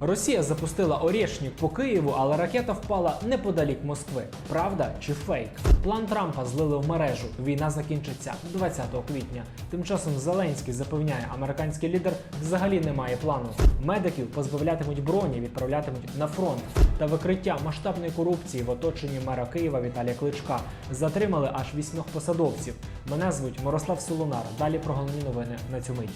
Росія запустила Орєшнік по Києву, але ракета впала неподалік Москви. Правда чи фейк? План Трампа злили в мережу. Війна закінчиться 20 квітня. Тим часом Зеленський запевняє, американський лідер взагалі не має плану. Медиків позбавлятимуть броні, відправлятимуть на фронт. Та викриття масштабної корупції в оточенні мера Києва Віталія Кличка затримали аж вісьмох посадовців. Мене звуть Мирослав Солонар. Далі про головні новини на цю мить.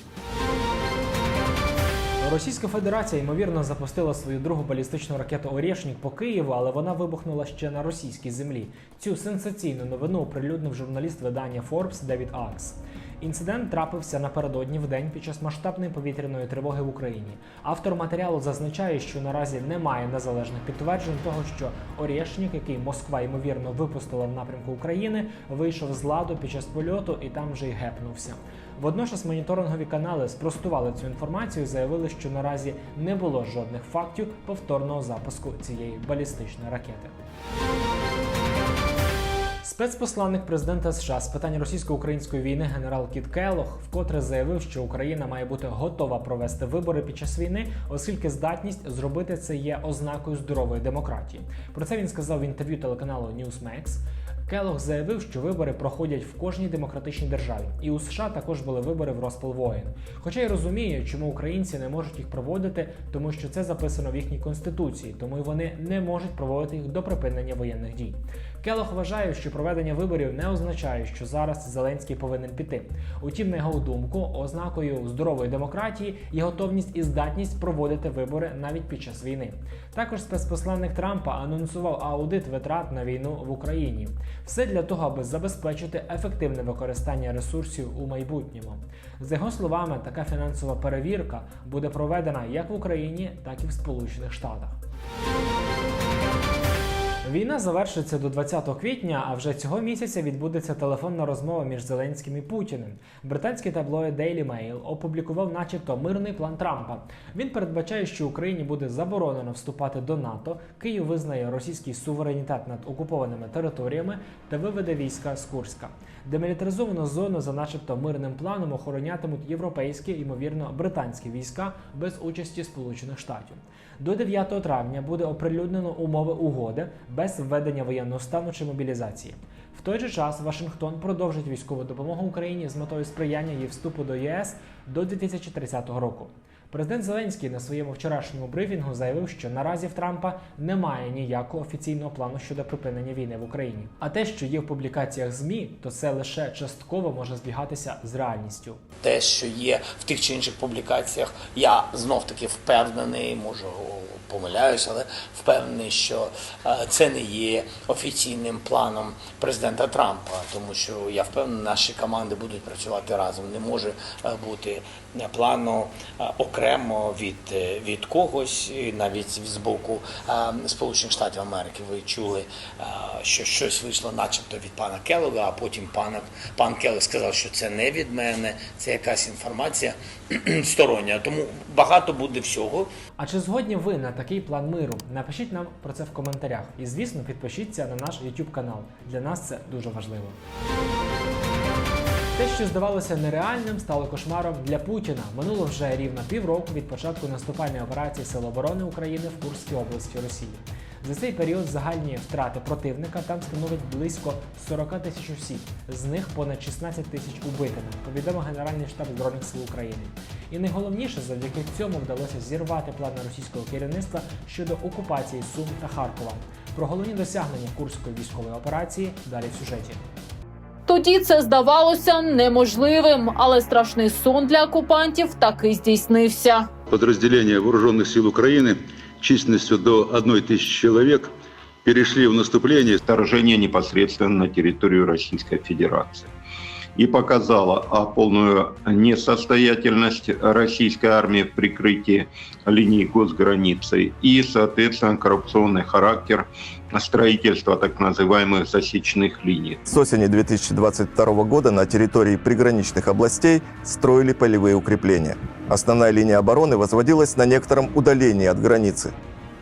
Російська Федерація ймовірно запустила свою другу балістичну ракету Орєшнік по Києву, але вона вибухнула ще на російській землі. Цю сенсаційну новину оприлюднив журналіст видання Forbes Девід Акс. Інцидент трапився напередодні в день під час масштабної повітряної тривоги в Україні. Автор матеріалу зазначає, що наразі немає незалежних підтверджень того, що Орєшнік, який Москва ймовірно випустила в напрямку України, вийшов з ладу під час польоту і там вже й гепнувся. Водночас моніторингові канали спростували цю інформацію заявили, що наразі не було жодних фактів повторного запуску цієї балістичної ракети. Спецпосланник президента США з питань російсько-української війни генерал Кіт Келох вкотре заявив, що Україна має бути готова провести вибори під час війни, оскільки здатність зробити це є ознакою здорової демократії. Про це він сказав в інтерв'ю телеканалу Newsmax. Келох заявив, що вибори проходять в кожній демократичній державі, і у США також були вибори в розпал воєн. Хоча й розуміє, чому українці не можуть їх проводити, тому що це записано в їхній конституції, тому й вони не можуть проводити їх до припинення воєнних дій. Келох вважає, що проведення виборів не означає, що зараз Зеленський повинен піти. Утім, на його думку, ознакою здорової демократії є готовність і здатність проводити вибори навіть під час війни. Також спецпосланник Трампа анонсував аудит витрат на війну в Україні. Все для того, аби забезпечити ефективне використання ресурсів у майбутньому. За його словами, така фінансова перевірка буде проведена як в Україні, так і в Сполучених Штатах. Війна завершиться до 20 квітня, а вже цього місяця відбудеться телефонна розмова між Зеленським і Путіним. Британський таблоїд Daily Mail опублікував, начебто, мирний план Трампа. Він передбачає, що Україні буде заборонено вступати до НАТО. Київ визнає російський суверенітет над окупованими територіями та виведе війська з Курська. Демілітаризовану зону за, начебто, мирним планом охоронятимуть європейські, ймовірно, британські війська без участі Сполучених Штатів. До 9 травня буде оприлюднено умови угоди без введення воєнного стану чи мобілізації. В той же час Вашингтон продовжить військову допомогу Україні з метою сприяння її вступу до ЄС до 2030 року. Президент Зеленський на своєму вчорашньому брифінгу заявив, що наразі в Трампа немає ніякого офіційного плану щодо припинення війни в Україні. А те, що є в публікаціях ЗМІ, то це лише частково може збігатися з реальністю. те, що є в тих чи інших публікаціях, я знов таки впевнений, можу помиляюсь, але впевнений, що е, це не є офіційним планом президента Трампа, тому що я впевнений, наші команди будуть працювати разом. Не може е, бути плану е, окремо від, від когось, навіть з боку Сполучених Штатів Америки. Ви чули, що щось вийшло, начебто від пана Келлога, а потім пан, пан Келлог сказав, що це не від мене, це якась інформація стороння. Тому багато буде всього. А чи згодні ви на такий план миру? Напишіть нам про це в коментарях. І звісно, підпишіться на наш YouTube канал. Для нас це дуже важливо. Те, що здавалося нереальним, стало кошмаром для Путіна. Минуло вже рівно півроку від початку наступальної операції Сил оборони України в Курській області Росії. За цей період загальні втрати противника там становить близько 40 тисяч осіб, з них понад 16 тисяч убитими, повідомив Генеральний штаб Збройних сил України. І найголовніше, завдяки цьому вдалося зірвати плани російського керівництва щодо окупації Сум та Харкова. Про головні досягнення курської військової операції далі в сюжеті. Тоді це здавалося неможливим, але страшний сон для окупантів таки здійснився. подразделения вооруженных сил Украины численностью до 1 тысячи человек перешли в наступление вторжение непосредственно на территорию Российской Федерации. И показала а, полную несостоятельность российской армии в прикрытии линии госграницы и, соответственно, коррупционный характер строительства так называемых засечных линий. С осени 2022 года на территории приграничных областей строили полевые укрепления. Основная линия обороны возводилась на некотором удалении от границы.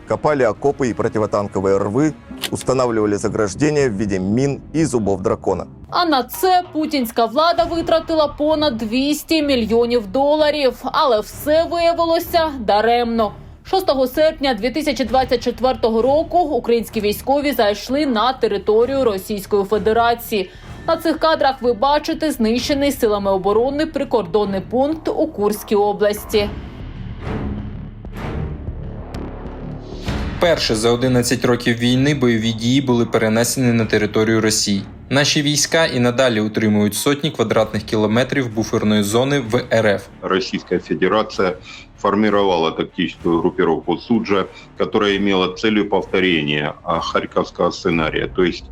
Копали окопы и противотанковые рвы, устанавливали заграждения в виде мин и зубов дракона. А на це путінська влада витратила понад 200 мільйонів доларів. Але все виявилося даремно. 6 серпня 2024 року українські військові зайшли на територію Російської Федерації. На цих кадрах ви бачите знищений силами оборони прикордонний пункт у Курській області. Вперше за 11 років війни бойові дії були перенесені на територію Росії. Наші війська і надалі утримують сотні квадратних кілометрів буферної зони в РФ. Российская Федерация формировала тактическую группировку Суджа, которая имела целью повторения а, Харьковского сценария, то есть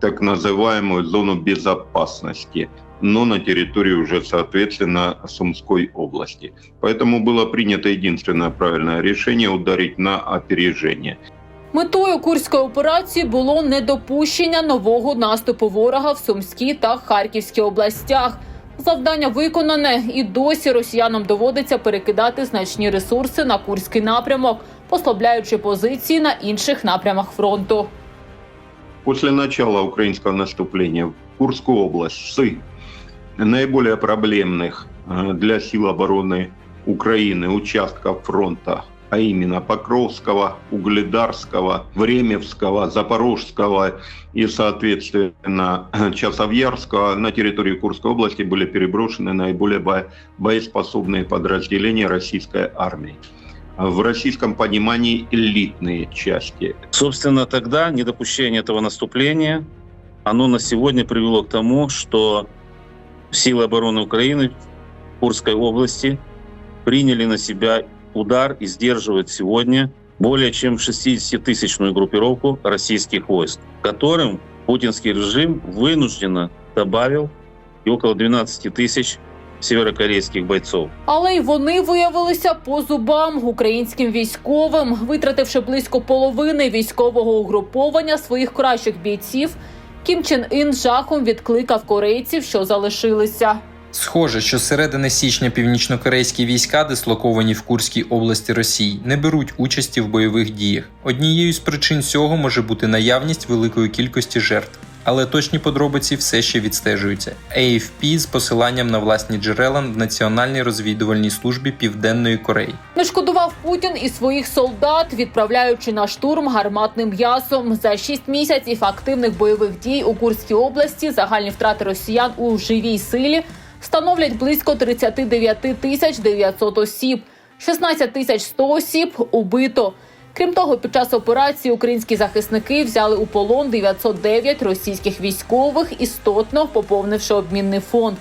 так называемую зону безопасности, но на территории уже, соответственно, Сумской области. Поэтому было принято единственное правильное решение ударить на опережение. Метою курської операції було недопущення нового наступу ворога в Сумській та Харківській областях. Завдання виконане, і досі росіянам доводиться перекидати значні ресурси на курський напрямок, послабляючи позиції на інших напрямах фронту. После начала украинского наступления в Курскую область с наиболее проблемных э, для сил обороны Украины участков фронта, а именно Покровского, Угледарского, Времевского, Запорожского и, соответственно, Часовьярского на территорию Курской области были переброшены наиболее бо- боеспособные подразделения российской армии. В российском понимании элитные части Собственно, тогда недопущение этого наступления, оно на сегодня привело к тому, что силы обороны Украины в Курской области приняли на себя удар и сдерживают сегодня более чем 60-тысячную группировку российских войск, которым путинский режим вынужденно добавил и около 12 тысяч северокорейских бойцов. Але й вони виявилися по зубам українським військовим, витративши близько половини військового угруповання своїх кращих бійців. Кім Чен Ін жахом відкликав корейців, що залишилися. Схоже, що середини січня північнокорейські війська, дислоковані в Курській області Росії, не беруть участі в бойових діях. Однією з причин цього може бути наявність великої кількості жертв. Але точні подробиці все ще відстежуються. AFP з посиланням на власні джерела в Національній розвідувальній службі Південної Кореї. Не шкодував Путін і своїх солдат, відправляючи на штурм гарматним м'ясом. За шість місяців активних бойових дій у Курській області загальні втрати росіян у живій силі становлять близько 39 тисяч 900 осіб, 16 тисяч 100 осіб убито. Крім того, під час операції українські захисники взяли у полон 909 російських військових, істотно поповнивши обмінний фонд.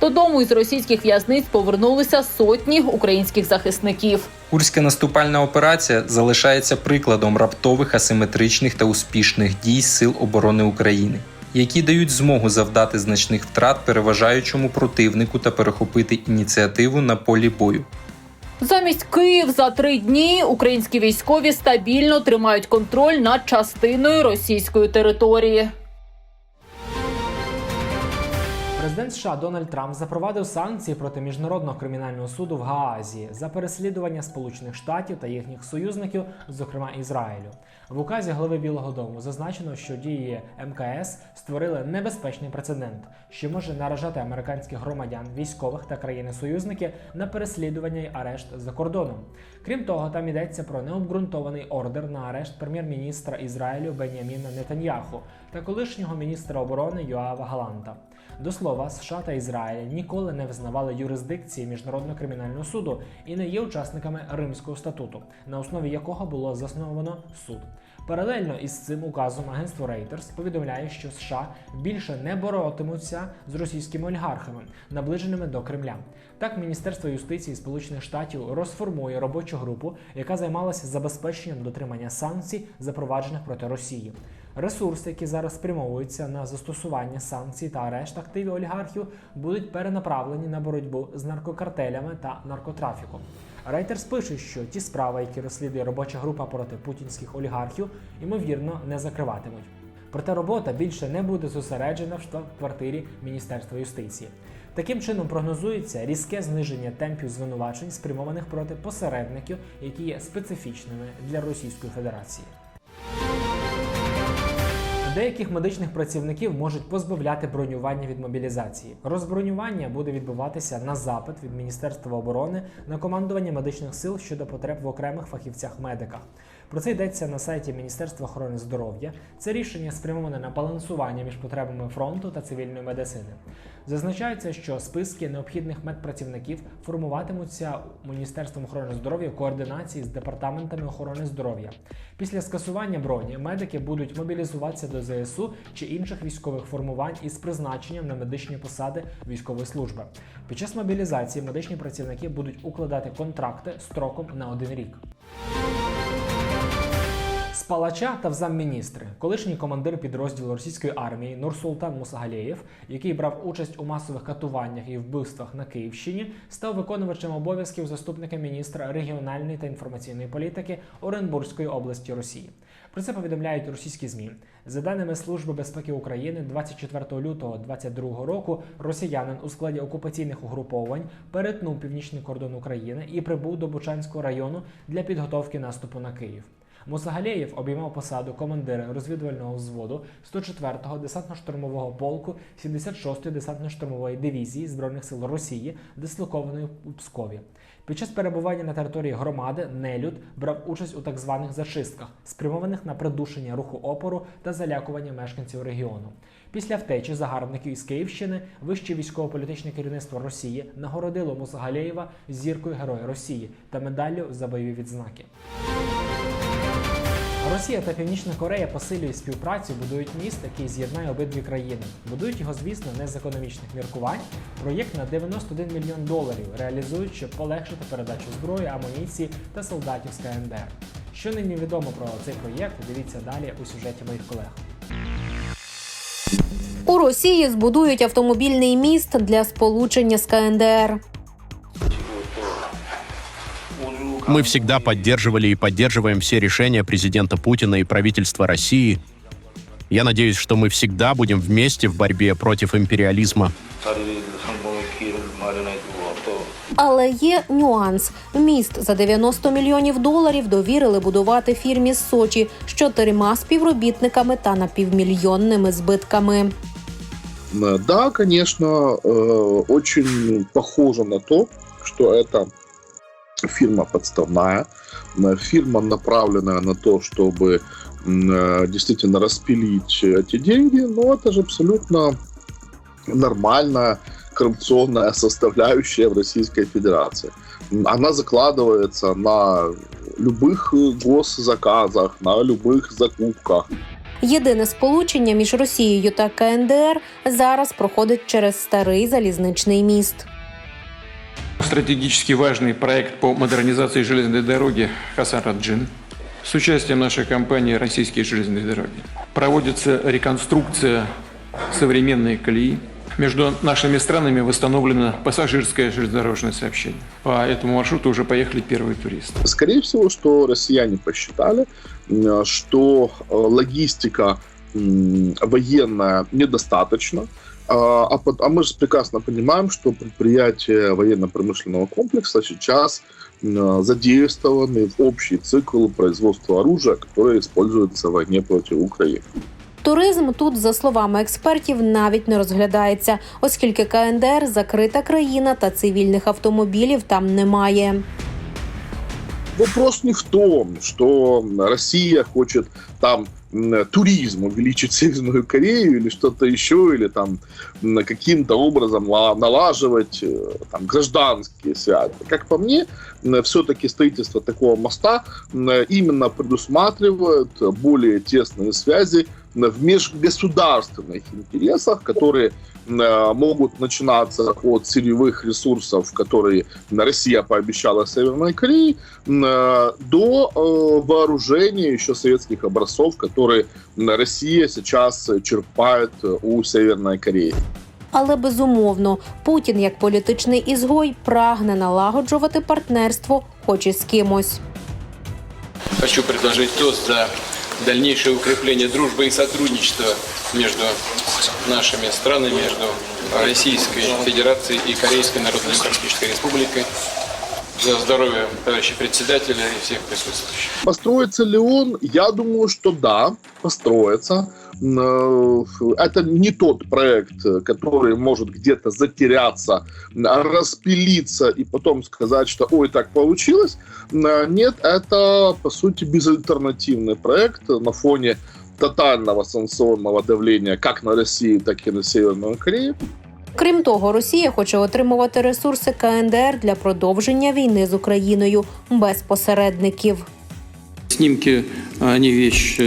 Додому із російських в'язниць повернулися сотні українських захисників. Курська наступальна операція залишається прикладом раптових асиметричних та успішних дій Сил оборони України, які дають змогу завдати значних втрат переважаючому противнику та перехопити ініціативу на полі бою. Замість Київ за три дні українські військові стабільно тримають контроль над частиною російської території. Президент США Дональд Трамп запровадив санкції проти міжнародного кримінального суду в Гаазі за переслідування Сполучених Штатів та їхніх союзників, зокрема Ізраїлю. В указі голови Білого Дому зазначено, що дії МКС створили небезпечний прецедент, що може наражати американських громадян, військових та країни-союзники на переслідування й арешт за кордоном. Крім того, там йдеться про необґрунтований ордер на арешт прем'єр-міністра Ізраїлю Беняміна Нетаньяху та колишнього міністра оборони Йоава Галанта. До слова, США та Ізраїль ніколи не визнавали юрисдикції міжнародного кримінального суду і не є учасниками Римського статуту, на основі якого було засновано суд. Паралельно із цим указом агентство Reuters повідомляє, що США більше не боротимуться з російськими олігархами, наближеними до Кремля. Так, Міністерство юстиції Сполучених Штатів розформує робочу групу, яка займалася забезпеченням дотримання санкцій, запроваджених проти Росії. Ресурси, які зараз спрямовуються на застосування санкцій та арешт активів олігархів, будуть перенаправлені на боротьбу з наркокартелями та наркотрафіком. Рейтерс пише, що ті справи, які розслідує робоча група проти путінських олігархів, ймовірно не закриватимуть. Проте робота більше не буде зосереджена в штаб-квартирі Міністерства юстиції. Таким чином прогнозується різке зниження темпів звинувачень, спрямованих проти посередників, які є специфічними для Російської Федерації. Деяких медичних працівників можуть позбавляти бронювання від мобілізації. Розбронювання буде відбуватися на запит від Міністерства оборони на командування медичних сил щодо потреб в окремих фахівцях-медиках. Про це йдеться на сайті Міністерства охорони здоров'я. Це рішення спрямоване на балансування між потребами фронту та цивільної медицини. Зазначається, що списки необхідних медпрацівників формуватимуться Міністерством охорони здоров'я в координації з департаментами охорони здоров'я. Після скасування броні медики будуть мобілізуватися до ЗСУ чи інших військових формувань із призначенням на медичні посади військової служби. Під час мобілізації медичні працівники будуть укладати контракти строком на один рік. Спалача та взамміністри, колишній командир підрозділу російської армії Нурсултан Мусагалєєв, який брав участь у масових катуваннях і вбивствах на Київщині, став виконувачем обов'язків заступника міністра регіональної та інформаційної політики Оренбурзької області Росії. Про це повідомляють російські змі. За даними Служби безпеки України, 24 лютого 2022 року росіянин у складі окупаційних угруповань перетнув північний кордон України і прибув до Бучанського району для підготовки наступу на Київ. Мусагалєєв обіймав посаду командира розвідувального взводу 104-го десантно-штурмового полку 76-ї десантно-штурмової дивізії Збройних сил Росії, дислокованої у Пскові. Під час перебування на території громади Нелюд брав участь у так званих зачистках, спрямованих на придушення руху опору та залякування мешканців регіону. Після втечі загарбників із Київщини вище військово-політичне керівництво Росії нагородило Мусагалєєва зіркою Героя Росії та медаллю за бойові відзнаки. Росія та Північна Корея посилюють співпрацю, будують міст, який з'єднає обидві країни. Будують його, звісно, не з економічних міркувань. Проєкт на 91 мільйон доларів реалізують, щоб полегшити передачу зброї, амуніції та солдатів з КНДР. Що нині відомо про цей проєкт, дивіться далі у сюжеті моїх колег. У Росії збудують автомобільний міст для сполучення з КНДР. Мы всегда поддерживали и поддерживаем все решения президента Путина и правительства России. Я надеюсь, что мы всегда будем вместе в борьбе против империализма. Але є нюанс: міст за 90 мільйонів доларів довірили будувати фірмі з Сочі з чотирма співробітниками та напівмільйонними збитками. Э, Да, конечно, э, очень похоже на то, что это фирма подставная, э, фирма направленная на то, чтобы м, э, действительно распилить эти деньги, но это же абсолютно нормальная коррупционная составляющая в Российской Федерации. М, Она закладывается на любых э, госзаказах, на любых закупках. Єдине сполучення між Росією та КНДР зараз проходить через старий залізничний міст. Стратегически важный проект по модернизации железной дороги Хасан-Раджин с участием нашей компании «Российские железные дороги». Проводится реконструкция современной колеи. Между нашими странами восстановлено пассажирское железнодорожное сообщение. По этому маршруту уже поехали первые туристы. Скорее всего, что россияне посчитали, м, что э, логистика военная недостаточно, а, а под- а мы же прекрасно понимаем, что предприятия военно-промышленного комплекса сейчас м, задействованы в общий цикл производства оружия, которое используется в войне против Украины. Туризм тут, за словами експертів, навіть не розглядається, оскільки КНДР закрита країна та цивільних автомобілів там немає. Вопрос не в том, что Россия хочет там м, туризм увеличить Северную Корею или что-то еще, или там каким-то образом налаживать э, там, гражданские связи. Как по мне, все-таки строительство такого моста именно предусматривает более тесные связи в межгосударственных интересах, которые э, могут начинаться от сырьевых ресурсов, которые Россия пообещала Северной Корее, э, до э, вооружения еще советских образцов, которые Россия сейчас черпает у Северной Кореи. Але безумовно, Путін, як політичний ізгой, прагне налагоджувати партнерство, хоч і з кимось. Хочу предложить тост за дальнейшее укрепление дружбы и сотрудничества между нашими странами, между Российской Федерацией и Корейской Народно-Демократической Республикой. За здоровье товарища председателя и всех присутствующих. Построится ли он? Я думаю, что да, построится. э, это не тот проект, э, который может где-то затеряться, м, распилиться и потом сказать, что ой, так получилось. Э, Нет, это, по сути, безальтернативный проект на фоне тотального санкционного давления как на Россию, так и на Северную Корею. Крім того, Росія хоче отримувати ресурси КНДР для продовження війни з Україною без посередників. Снимки, они вещь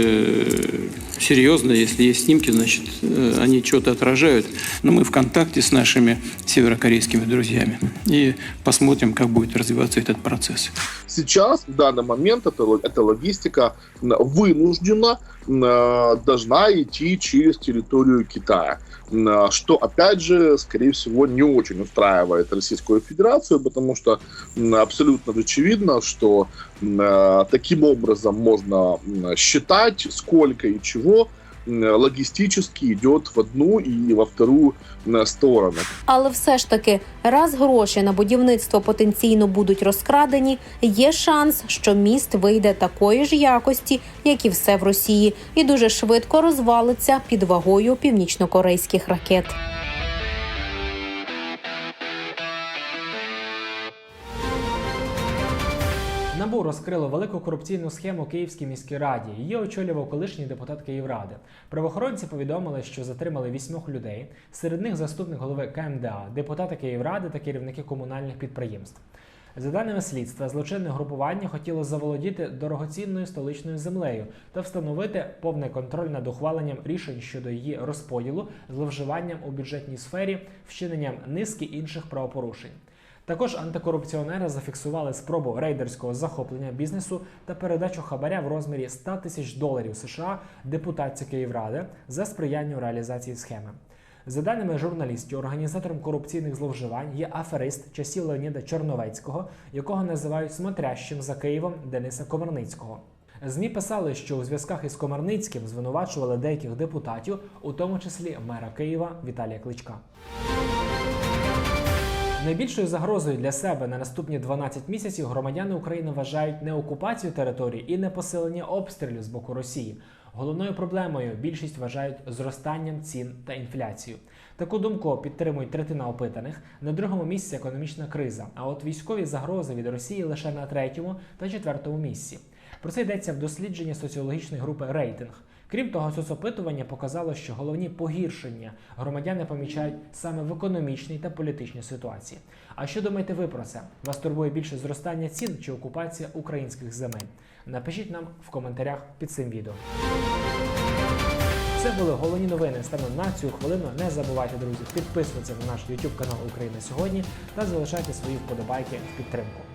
э, серьезная. Если есть снимки, значит, э, они что-то отражают. Но мы в контакте с нашими северокорейскими друзьями. И посмотрим, как будет развиваться этот процесс. Сейчас, в данный момент, эта, ло- эта логистика м, вынуждена м, э, должна идти через территорию Китая. Э, Что, опять же, скорее всего, не очень устраивает Российскую Федерацию, потому что абсолютно очевидно, что э, таким образом можно считать, сколько и чего м, йде в одну і во втору сторону. Але все ж таки, раз гроші на будівництво потенційно будуть розкрадені, є шанс, що міст вийде такої ж якості, як і все в Росії, і дуже швидко розвалиться під вагою північнокорейських ракет. Розкрило велику корупційну схему Київській міській раді. Її очолював колишній депутат Київради. Правоохоронці повідомили, що затримали вісьмох людей. Серед них заступник голови КМДА, депутати Київради та керівники комунальних підприємств. За даними слідства, злочинне групування хотіло заволодіти дорогоцінною столичною землею та встановити повний контроль над ухваленням рішень щодо її розподілу, зловживанням у бюджетній сфері, вчиненням низки інших правопорушень. Також антикорупціонери зафіксували спробу рейдерського захоплення бізнесу та передачу хабаря в розмірі 100 тисяч доларів США депутатці Київради за сприяння реалізації схеми. За даними журналістів, організатором корупційних зловживань є аферист часів Леоніда Чорновецького, якого називають смотрящим за Києвом Дениса Комарницького. ЗМІ писали, що у зв'язках із Комарницьким звинувачували деяких депутатів, у тому числі мера Києва Віталія Кличка. Найбільшою загрозою для себе на наступні 12 місяців громадяни України вважають не окупацію території і не посилення обстрілів з боку Росії. Головною проблемою більшість вважають зростанням цін та інфляцію. Таку думку підтримують третина опитаних. На другому місці економічна криза. А от військові загрози від Росії лише на третьому та четвертому місці. Про це йдеться в дослідженні соціологічної групи рейтинг. Крім того, соцопитування показало, що головні погіршення громадяни помічають саме в економічній та політичній ситуації. А що думаєте ви про це? Вас турбує більше зростання цін чи окупація українських земель? Напишіть нам в коментарях під цим відео. Це були головні новини станом на цю хвилину. Не забувайте, друзі, підписуватися на наш YouTube канал Україна сьогодні та залишайте свої вподобайки в підтримку.